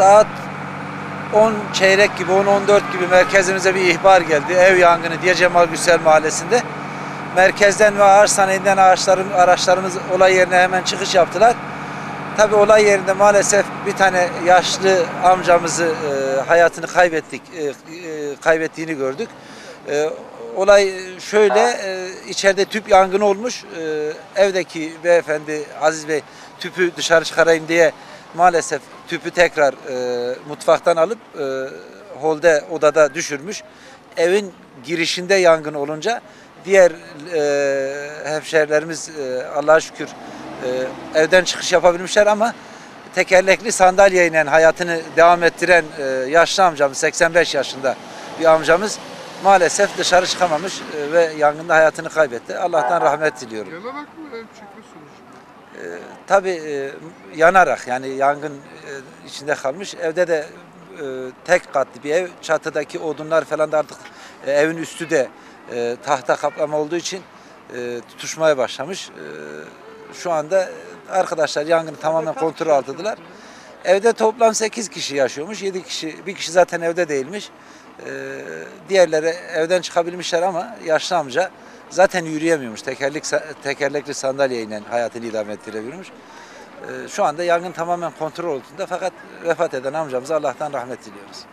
Saat 10 çeyrek gibi 10-14 gibi merkezimize bir ihbar geldi. Ev yangını diye Cemal Gürsel Mahallesi'nde. Merkezden ve ağaç sanayinden ağaçlarım, araçlarımız olay yerine hemen çıkış yaptılar. Tabi olay yerinde maalesef bir tane yaşlı amcamızı e, hayatını kaybettik, e, e, kaybettiğini gördük. E, olay şöyle, e, içeride tüp yangını olmuş. E, evdeki beyefendi Aziz Bey tüpü dışarı çıkarayım diye maalesef tüpü tekrar e, mutfaktan alıp e, holde odada düşürmüş. Evin girişinde yangın olunca diğer e, hemşehrilerimiz e, Allah'a şükür e, evden çıkış yapabilmişler ama tekerlekli sandalyeyle hayatını devam ettiren e, yaşlı amcamız 85 yaşında bir amcamız maalesef dışarı çıkamamış e, ve yangında hayatını kaybetti. Allah'tan rahmet diliyorum. Yanarak mı ev çekme sonucu? Tabii e, yanarak yani yangın e, içinde kalmış. Evde de e, tek katlı bir ev. Çatıdaki odunlar falan da artık e, evin üstü de e, tahta kaplama olduğu için e, tutuşmaya başlamış. E, şu anda arkadaşlar yangını tamamen kontrol altındalar. Evde toplam 8 kişi yaşıyormuş. 7 kişi, bir kişi zaten evde değilmiş. E, diğerleri evden çıkabilmişler ama yaşlı amca zaten yürüyemiyormuş. Tekerlek, tekerlekli sandalyeyle hayatını idame ettirebiliyormuş. Ee, Şu anda yangın tamamen kontrol altında fakat vefat eden amcamıza Allah'tan rahmet diliyoruz.